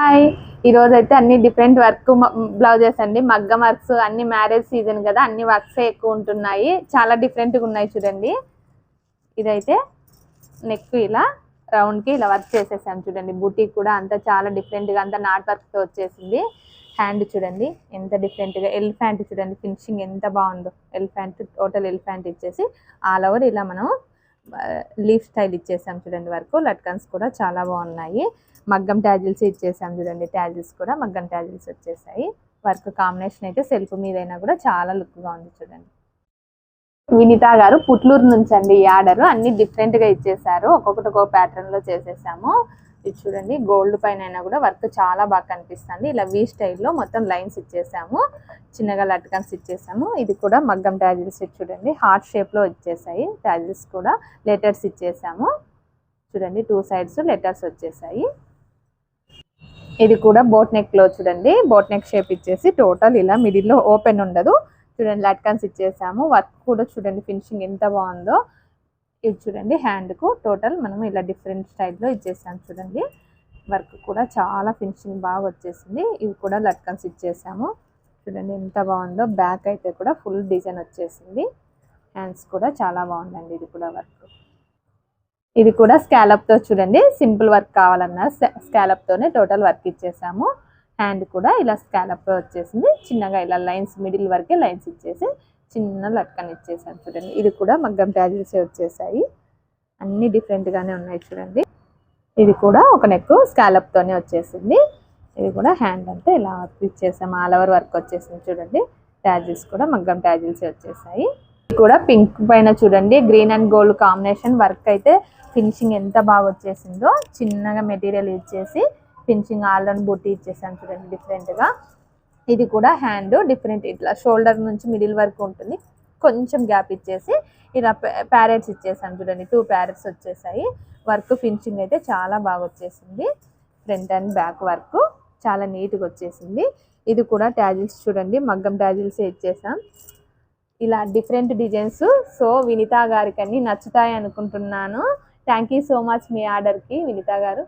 Hi. ఈ అయితే అన్ని డిఫరెంట్ వర్క్ బ్లౌజెస్ అండి. మగ్గం వర్క్స్ అన్ని మ్యారేజ్ సీజన్ కదా అన్ని వర్క్స్ ఎక్కువ ఉంటున్నాయి. చాలా డిఫరెంట్గా ఉన్నాయి చూడండి. ఇదైతే నెక్ ఇలా రౌండ్కి ఇలా వర్క్ చేసేసాం చూడండి. బూటీ కూడా అంతా చాలా డిఫరెంట్గా అంతా నాట్ వర్క్తో వచ్చేసింది. హ్యాండ్ చూడండి ఎంత డిఫరెంట్గా గా చూడండి ఫినిషింగ్ ఎంత బాగుందో. ఎలిఫెంట్ టోటల్ ఎలిఫెంట్ ఇచ్చేసి ఆల్ ఓవర్ ఇలా మనం లీఫ్ స్టైల్ ఇచ్చేసాం చూడండి వరకు. లట్కన్స్ కూడా చాలా బాగున్నాయి. మగ్గం ట్యాజిల్స్ ఇచ్చేసాం చూడండి. ట్యాజిల్స్ కూడా మగ్గం ట్యాజిల్స్ వచ్చేసాయి. వర్క్ కాంబినేషన్ అయితే సెల్ఫ్ మీదైనా కూడా చాలా లుక్గా ఉంది చూడండి. వినిత గారు పుట్లూరు నుంచి అండి ఈ ఆర్డర్. అన్ని డిఫరెంట్గా ఇచ్చేసారు. ఒక్కొక్కటి ఒక్కొక్క ప్యాటర్న్లో చేసేసాము. ఇది చూడండి గోల్డ్ పైన అయినా కూడా వర్క్ చాలా బాగా కనిపిస్తుంది. ఇలా వీ స్టైల్లో మొత్తం లైన్స్ ఇచ్చేసాము. చిన్నగా లట్కన్స్ ఇచ్చేసాము. ఇది కూడా మగ్గం ట్యాజిల్స్ చూడండి హార్ట్ షేప్లో ఇచ్చేసాయి ట్యాజిల్స్ కూడా లెటర్స్ ఇచ్చేసాము. చూడండి టూ సైడ్స్ లెటర్స్ వచ్చేసాయి. ఇది కూడా బోట్ నెక్లో చూడండి బోట్ నెక్ షేప్ ఇచ్చేసి టోటల్ ఇలా మిడిల్లో ఓపెన్ ఉండదు. చూడండి లట్కన్స్ ఇచ్చేసాము. వర్క్ కూడా చూడండి ఫినిషింగ్ ఎంత బాగుందో. ఇది చూడండి హ్యాండ్కు టోటల్ మనం ఇలా డిఫరెంట్ స్టైల్లో ఇచ్చేసాం చూడండి. వర్క్ కూడా చాలా ఫినిషింగ్ బాగా వచ్చేసింది. ఇవి కూడా లట్కన్స్ ఇచ్చేసాము. చూడండి ఎంత బాగుందో బ్యాక్ అయితే కూడా ఫుల్ డిజైన్ వచ్చేసింది. హ్యాండ్స్ కూడా చాలా బాగుందండి ఇది కూడా వర్క్ ఇది కూడా స్కాలప్తో చూడండి సింపుల్ వర్క్ కావాలన్నా స్కాలప్తోనే టోటల్ వర్క్ ఇచ్చేసాము. హ్యాండ్ కూడా ఇలా స్కాలప్ వచ్చేసింది. చిన్నగా ఇలా లైన్స్ మిడిల్ వరకే లైన్స్ ఇచ్చేసి చిన్న లట్కన్ ఇచ్చేసాను చూడండి. ఇది కూడా మగ్గం ట్యాజిల్స్ వచ్చేసాయి. అన్ని డిఫరెంట్గానే ఉన్నాయి చూడండి. ఇది కూడా ఒక నెక్ స్కాలప్తోనే వచ్చేసింది. ఇది కూడా హ్యాండ్ అంతా ఇలా ఇచ్చేసాము ఆల్ ఓవర్ వర్క్ వచ్చేసింది చూడండి. ట్యాజిల్స్ కూడా మగ్గం ట్యాజిల్స్ వచ్చేసాయి. ఇది కూడా పింక్ పైన చూడండి. Green and gold combination work అయితే ఫినిషింగ్ ఎంత బాగా వచ్చేసిందో చిన్నగా మెటీరియల్ ఇచ్చేసి ఫినిషింగ్ ఆల్రౌండ్ బుట్టి ఇచ్చేసాను చూడండి డిఫరెంట్గా ఇది కూడా హ్యాండ్ డిఫరెంట్ ఇట్లా షోల్డర్ నుంచి మిడిల్ వరకు ఉంటుంది. కొంచెం గ్యాప్ ఇచ్చేసి ఇలా ప్యారెట్స్ ఇచ్చేసాను చూడండి. టూ ప్యారెట్స్ వచ్చేసాయి. వర్క్ ఫినిషింగ్ అయితే చాలా బాగా వచ్చేసింది. ఫ్రంట్ అండ్ బ్యాక్ వర్క్ చాలా నీట్గా వచ్చేసింది. ఇది కూడా ట్యాజిల్స్ చూడండి. మగ్గం ట్యాజిల్సే ఇచ్చేసాం. ఇలా డిఫరెంట్ డిజైన్స్. సో వినితా గారికి అన్నీ నచ్చుతాయి అనుకుంటున్నాను. థ్యాంక్ యూ సో మచ్ మీ ఆర్డర్కి. వినిత గారు.